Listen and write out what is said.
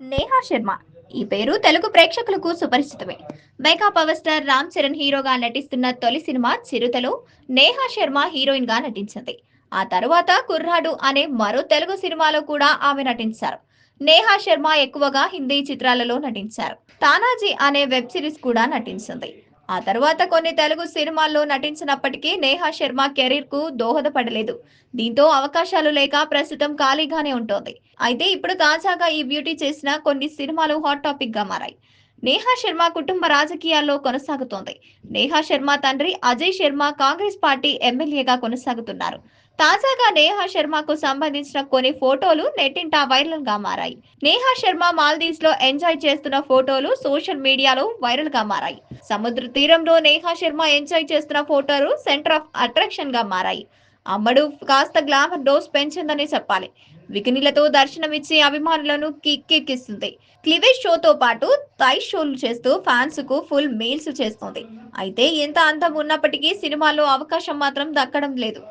నేహా శర్మ. ఈ పేరు తెలుగు ప్రేక్షకులకు సుపరిచితమే. Mega power star Ram Charan హీరోగా నటిస్తున్న తొలి సినిమా చిరుతలో నేహా శర్మ హీరోయిన్గా నటించింది. ఆ తరువాత కుర్రాడు అనే మరో తెలుగు సినిమాలో కూడా ఆమె నటించారు. నేహా శర్మ ఎక్కువగా హిందీ చిత్రాలలో నటించారు. తానాజీ అనే వెబ్ సిరీస్ కూడా నటించింది. ఆ తర్వాత కొన్ని తెలుగు సినిమాల్లో నటించినప్పటికీ నేహా శర్మ కెరీర్కు దోహదపడలేదు. దీంతో అవకాశాలు లేక ప్రస్తుతం ఖాళీగానే ఉంటోంది. అయితే ఇప్పుడు తాజాగా ఈ బ్యూటీ చేసిన కొన్ని సినిమాలు హాట్ టాపిక్గా మారాయి. నేహా శర్మ కుటుంబ రాజకీయాల్లో కొనసాగుతోంది. నేహా శర్మ తండ్రి అజయ్ శర్మ కాంగ్రెస్ పార్టీ ఎమ్మెల్యేగా కొనసాగుతున్నారు. తాజాగా నేహా శర్మకు సంబంధించిన కొన్ని ఫోటోలు నెట్టింట వైరల్గా మారాయి. నేహా శర్మ మాల్దీవ్స్లో ఎంజాయ్ చేస్తున్న ఫోటోలు సోషల్ మీడియాలో వైరల్గా మారాయి. సముద్ర తీరంలో నేహా శర్మ ఎంజాయ్ చేస్తున్న ఫోటోలు సెంటర్ ఆఫ్ అట్రాక్షన్గా మారాయి. అమ్మడు కాస్త గ్లామర్ డోస్ పెంచిందని చెప్పాలి. వికినీలతో దర్శనమిచ్చి అభిమానులను కిక్కెక్కిస్తుంది క్లివేజ్ షోతో పాటు థై షోలు చేస్తూ ఫ్యాన్స్కు ఫుల్ మెయిల్స్ చేస్తుంది. అయితే ఎంత అందం ఉన్నప్పటికీ సినిమాలో అవకాశం మాత్రం దక్కడం లేదు.